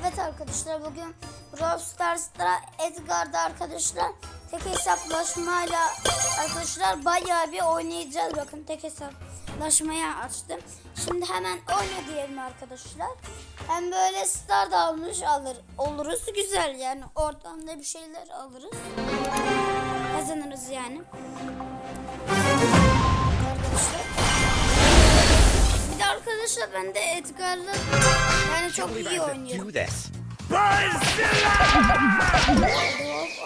Evet arkadaşlar bugün Brawl Stars'ta Edgar'da arkadaşlar tek hesaplaşmayla arkadaşlar bayağı bir oynayacağız. Bakın tek hesaplaşmayı açtım. Şimdi hemen oyna diyelim arkadaşlar. Hem böyle star da almış alır oluruz güzel yani oradan da bir şeyler alırız. Kazanırız yani. Arkadaşlar. Bir de arkadaşlar ben de Edgar'la yani çok iyi oynuyorum. do this. Hop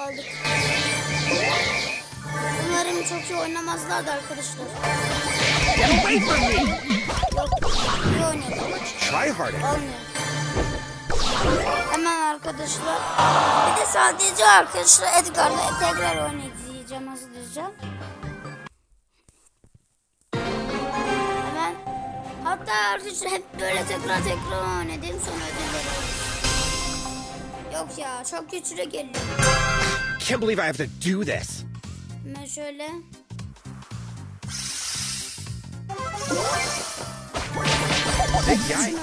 aldık. Umarım çok iyi oynamazlar da arkadaşlar. Get away from me! Yok iyi oynuyorlar. Try harder. Olmuyor. Hemen arkadaşlar. Bir de sadece arkadaşlar Edgar'la tekrar oynayacağım hazırlayacağım. Hatta arkadaşlar hep böyle tekrar tekrar oynadım sonra ödülleri. Yok ya çok güçlü geliyor. Can't believe I have to do this. Hemen şöyle. Güzel.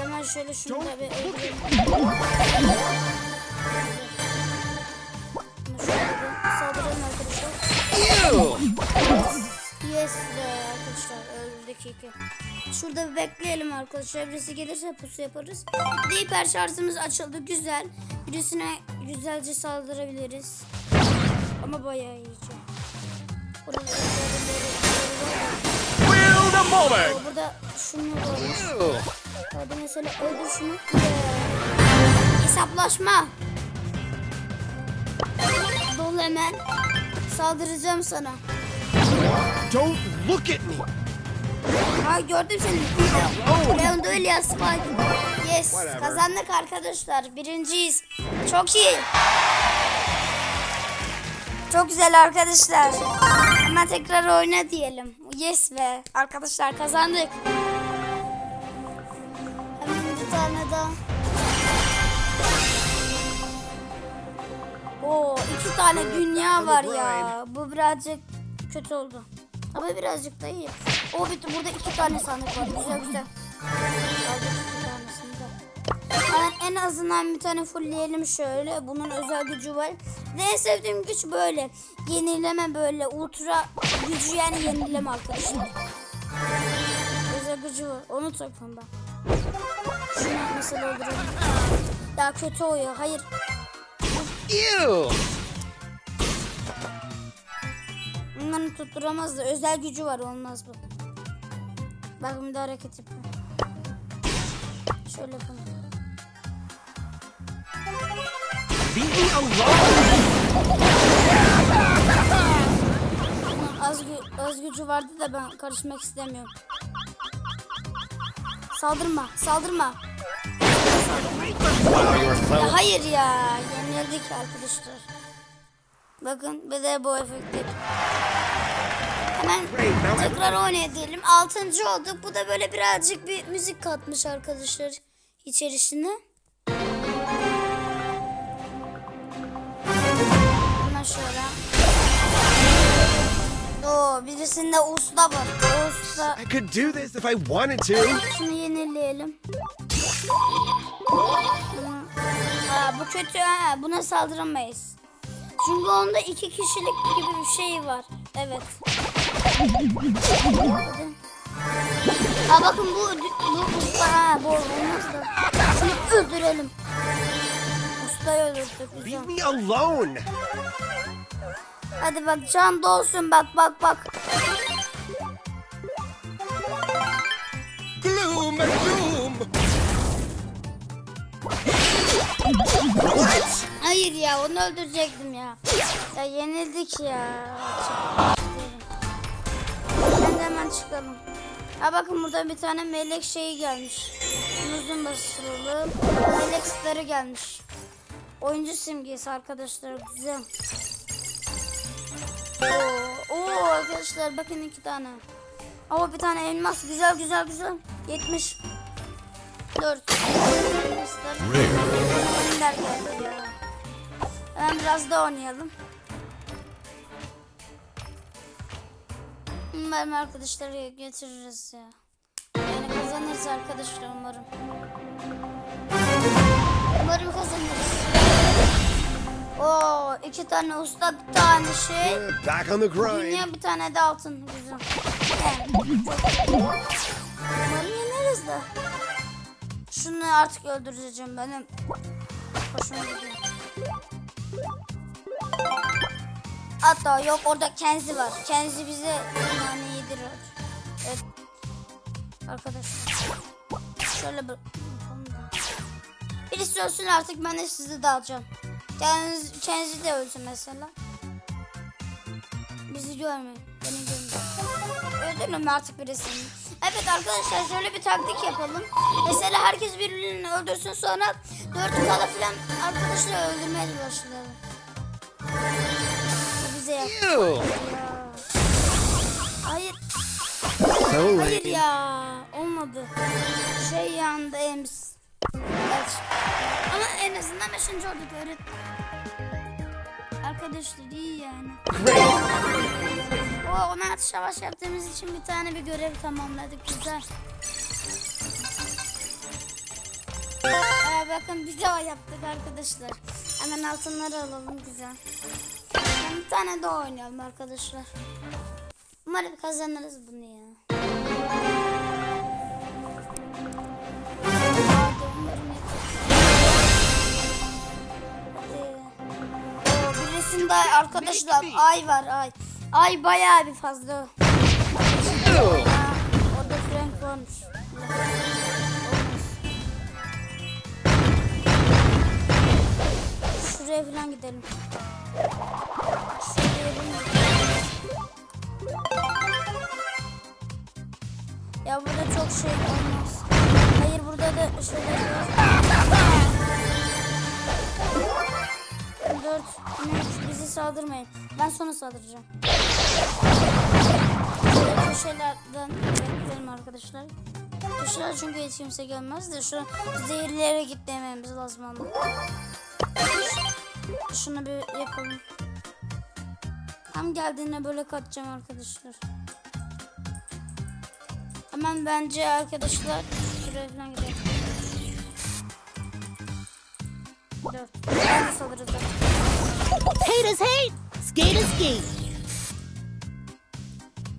Hemen şöyle şunu da bir öldürelim. Saldıralım arkadaşlar. Yes be arkadaşlar öldürdük iki. Şurada bir bekleyelim arkadaşlar. Birisi gelirse pusu yaparız. Bir de hiper şarjımız açıldı. Güzel. Birisine güzelce saldırabiliriz. Ama bayağı iyice. Burada, moment! burada şunu. Ew! Hadi mesela öldür şunu. Hesaplaşma. Hemen. Saldıracağım sana. Don't look at me! Ha gördüm seni. Leon Duel ya Spike. Yes Whatever. kazandık arkadaşlar. Birinciyiz. Çok iyi. Çok güzel arkadaşlar. Hemen tekrar oyna diyelim. Yes be. Arkadaşlar kazandık. İki tane dünya var ya. Bu birazcık kötü oldu. Ama birazcık da iyi. O bitti. Burada iki tane sandık var. Güzel güzel. Ben en azından bir tane fullleyelim şöyle. Bunun özel gücü var. Ve en sevdiğim güç böyle. Yenileme böyle. Ultra gücü yani yenileme arkadaşlar. Özel gücü var. Onu takıyorum ben. Şunu nasıl öldürelim? Ya kötü o ya. Hayır. Ew! Bunları tutturamaz da özel gücü var olmaz bu. Bakın bir de hareket yapıyor. Şöyle yapalım. Leave az, gü- az gücü vardı da ben karışmak istemiyorum. Saldırma, saldırma. So... Ya hayır ya, yenildik arkadaşlar. Bakın bir de bu efekti. Hemen tekrar oynayalım. Altıncı olduk. Bu da böyle birazcık bir müzik katmış arkadaşlar içerisine. Hemen şöyle. Oo, birisinde usta var. Usta. I could do this if I wanted to. Şunu yenileyelim. Bu kötü ha. Buna saldıramayız. Çünkü onda iki kişilik gibi bir şey var. Evet. Aa bakın bu bu usta ha bu olmaz da. Şunu öldürelim. Ustayı öldürdük. Leave me alone! Hadi bak can dolsun bak bak bak. Ya onu öldürecektim ya. Ya yenildik ya. Ben de hemen çıkalım. Ha bakın burada bir tane melek şeyi gelmiş. Uzun basılı. Melek starı gelmiş. Oyuncu simgesi arkadaşlar güzel. Oo, oo arkadaşlar bakın iki tane. Ama bir tane elmas güzel güzel güzel. 70. 4. Elmaslar. Ender geldi ya. Hemen biraz daha oynayalım. Umarım arkadaşları getiririz ya. Yani kazanırız arkadaşlar umarım. Umarım kazanırız. Oo iki tane usta bir tane şey. Back on the grind. Dünya bir tane de altın. Güzel. Umarım yeneriz de. Şunu artık öldüreceğim benim. Hoşuma gidiyor. Hatta yok orada Kenzi var. Kenzi bize yani yedirir. Evet. Arkadaşlar. Şöyle bir. Birisi ölsün artık ben de sizi dağılacağım. Kenzi, Kenzi de ölsün mesela. Bizi görmeyin. Beni görmeyin. Öldürün artık birisini. Evet arkadaşlar şöyle bir taktik yapalım. Mesela herkes birbirini öldürsün sonra dört kala falan arkadaşlar öldürmeye başlayalım. Bize yap. Ew. Ya. Hayır, hayır ya. Olmadı. Şey yandı Ems. Ama en azından beşinci olduk öğret. Arkadaşlar iyi yani. O ona atış savaş yaptığımız için bir tane bir görev tamamladık güzel. Aa, bakın bir daha yaptık arkadaşlar. Hemen altınları alalım güzel. Ben bir tane daha oynayalım arkadaşlar. Umarım kazanırız bunu ya. Birisinde arkadaşlar ay var ay. Ay bayağı bir fazla. Aa, orada Frank varmış. Şuraya falan gidelim. Ya burada çok şey olmaz. Hayır burada da şöyle. Dört, üç, bizi saldırmayın. Ben sonra saldıracağım. Şöyle köşelerden gidelim arkadaşlar. Köşeler çünkü hiç kimse gelmez de şu zehirlere git dememiz lazım ama. Şunu bir yapalım. Tam geldiğinde böyle kaçacağım arkadaşlar. Hemen bence arkadaşlar şuraya falan gidelim. Dört. Ben de saldırırız. Haters hate, skaters skate.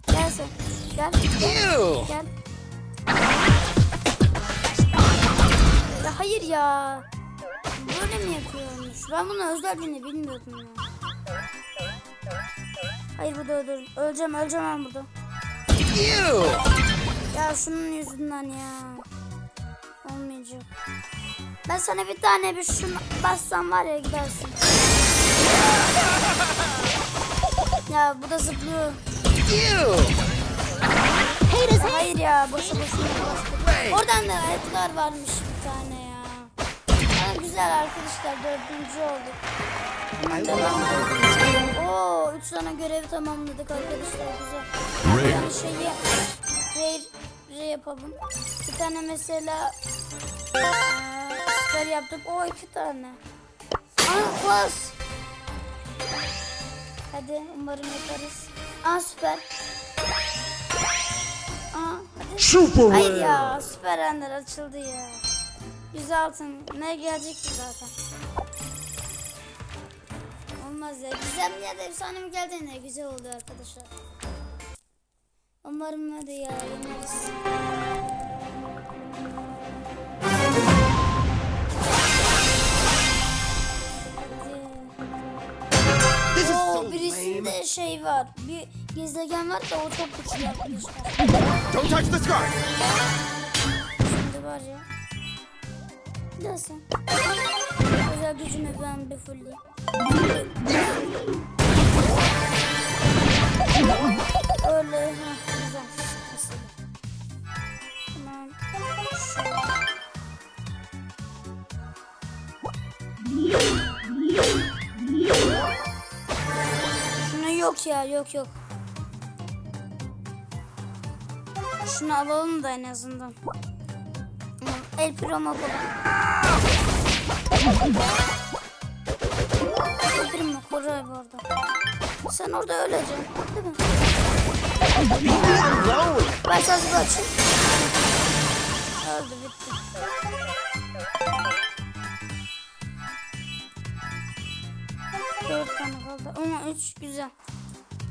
Gel sen. Gel. Gel. Ya hayır ya. Böyle mi yapıyormuş? Ben bunu özelliğini bilmiyordum ya. Hayır burada öldürürüm. Öleceğim öleceğim ben burada. Ya şunun yüzünden ya. Olmayacak. Ben sana bir tane bir şunu bassam var ya gidersin. Ya bu da zıplıyor. Hayır ya boşu boşuna. Oradan da Edgar varmış güzel arkadaşlar dördüncü olduk. Oo üç tane görevi tamamladık arkadaşlar güzel. Bir tane şeyi rey, rey yapalım. Bir tane mesela süper yaptık. O iki tane. Aa bas. Hadi umarım yaparız. Aa süper. Aa hadi. Super Hayır rare. ya süper ender açıldı ya. 100 altın ne gelecek ki zaten. Olmaz ya. Gizemli ya da efsane mi geldi ne güzel oldu arkadaşlar. Umarım hadi ya yeneriz. Oo, birisinde şey var. Bir gezegen var da o çok güçlü arkadaşlar. Don't touch the scarf. Şimdi var ya. Nasıl? Özel gücünü ben bir fullleyeyim. Öyle ha güzel. Tamam. Şunu yok ya yok yok. Şunu alalım da en azından. El Primo baba. Primo Koray bu arada. Sen orada öleceksin değil mi? Alone. Başlasın açın. Öldü bitti. Dört tane kaldı. Ama üç güzel.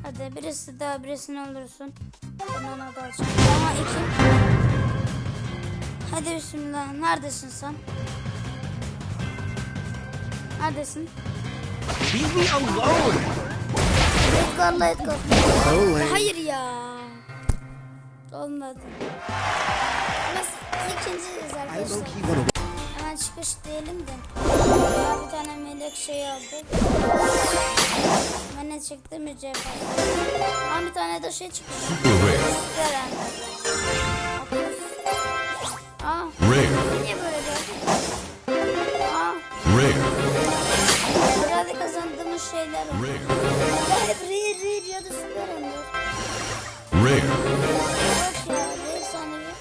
Hadi birisi daha birisini öldürsün. Ben ona da alacağım. Ama iki. Hadi bismillah. Neredesin sen? Neredesin? Leave me alone. Edgar'la Edgar. Hayır ya. Olmadı. Biz ikinciyiz arkadaşlar. Hemen çıkış diyelim de. Ya bir tane melek şey aldı. Ben ne çıktı mücevher. Ama bir tane de şey çıktı. Veren. Kazandığımız şeyler var. rare, Hep rir rir ya da süper ender. rare, Yok ya, bir efsanevi.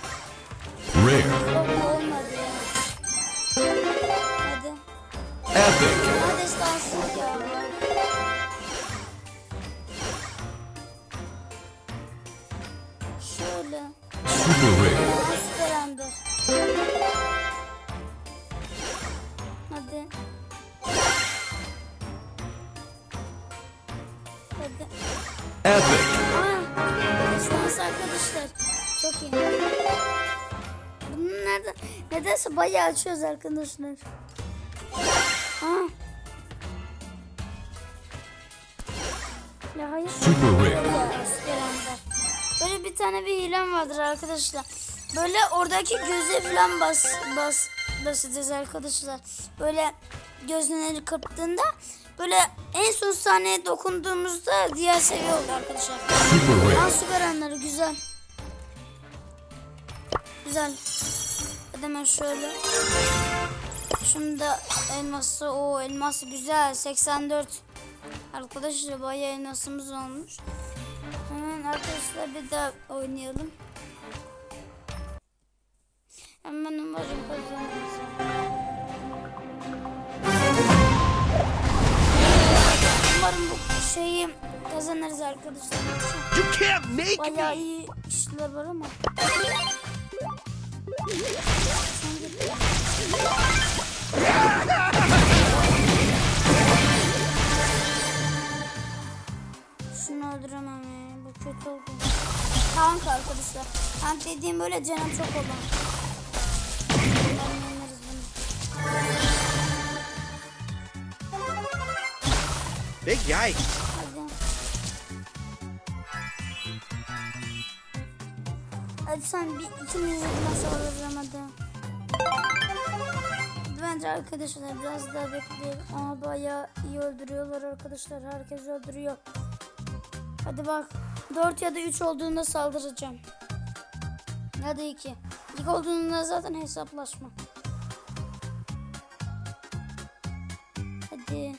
Nedense bayağı açıyoruz arkadaşlar. Aa. Ya hayır. super rare, süper. Böyle bir tane bir hilem vardır arkadaşlar. Böyle oradaki göze falan bas bas basacağız arkadaşlar. Böyle gözleri kırptığında böyle en son sahneye dokunduğumuzda diğer seviye oldu arkadaşlar. super Aa süper anları güzel. Güzel. Hemen şöyle. Şunu da elması o elması güzel 84. Arkadaşlar bayağı elmasımız olmuş. Hemen arkadaşlar bir daha oynayalım. Hemen umarım kazanırız. Umarım bu şeyi kazanırız arkadaşlar. Bayağı iyi işler var ama. Şunu öldüremem ya. Bu kötü oldu. Tank arkadaşlar. Tank dediğim böyle canım çok olan. Big yikes. Hadi. Sen bir ikimiz de nasıl alacağım hadi. Bence arkadaşlar biraz daha bekleyelim. Ama bayağı iyi öldürüyorlar arkadaşlar. Herkes öldürüyor. Hadi bak. 4 ya da 3 olduğunda saldıracağım. Ya da 2. 2 olduğunda zaten hesaplaşma. Hadi.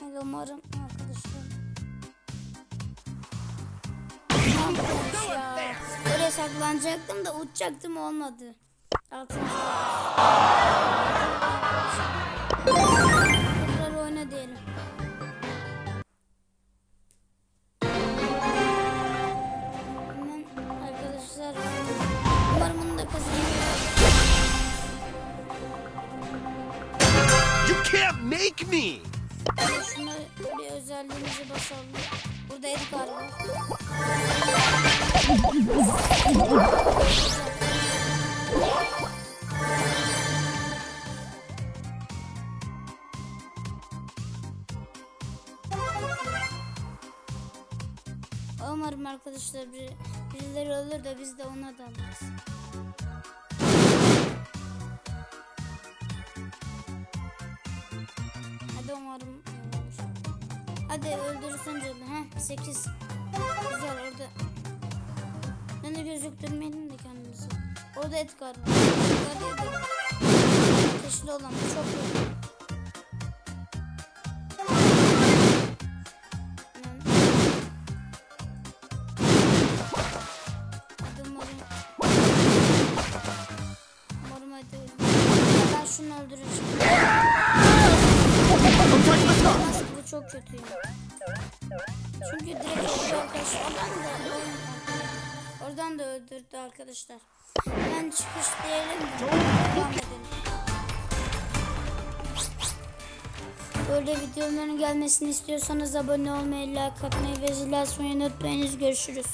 Hadi umarım ya? Böyle saklanacaktım da uçacaktım olmadı. Altın. Tekrar oyna diyelim. Hemen arkadaşlar umarım bunu da kazanırım. You can't make me. Şuna bir özelliğimizi basalım. Burada Edgar var. Umarım arkadaşlar bir, birileri olur da biz de ona da alırız. Hadi öldürürsün canını. Heh 8. Güzel orada. Ben de gözüktürmeyelim de kendimizi. Orada Edgar var. Edgar değil de. Olan çok iyi. Çok kötüyüm. Çünkü direkt öldürdü arkadaşlar. Oradan da, oradan da öldürdü arkadaşlar. Ben çıkış diyelim. Böyle videoların gelmesini istiyorsanız abone olmayı, like atmayı ve zil açmayı unutmayınız. Görüşürüz.